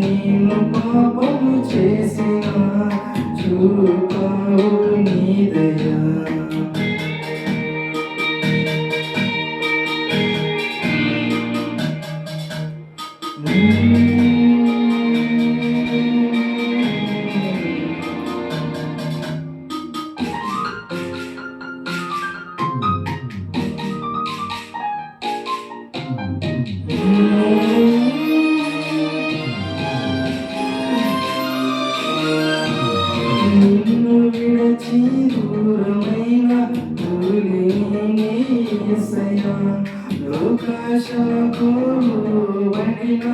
నేను పాపము చేసిన చూపావు నీ దయ. విడచి దూరమైన ధూళిని యేసయ్యా లోకాశలకు లోబడిన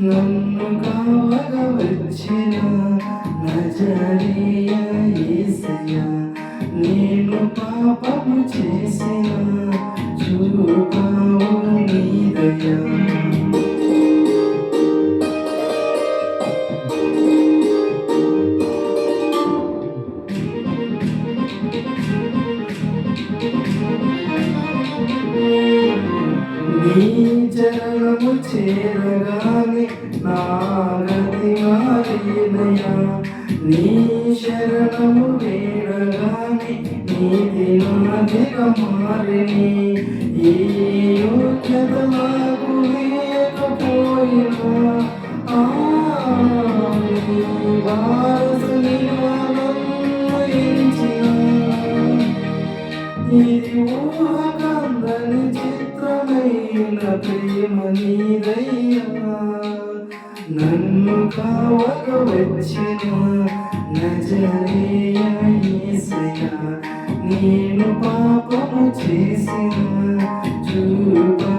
నన్ను కావగ వచ్చిన నజరీయ యేసయ్యా నేను పాపము చేసిన చూప నీ చరణము చేరగానే నాగతి మారినయా నీ శరణము వేడగానే నీది నాదిగా మారిని ఈ ఊహకందని చిత్రమైన ప్రేమ నీదయ్యా నన్ను కావక వచ్చిన నజరేయ నేను పాపము చేసిన చూపా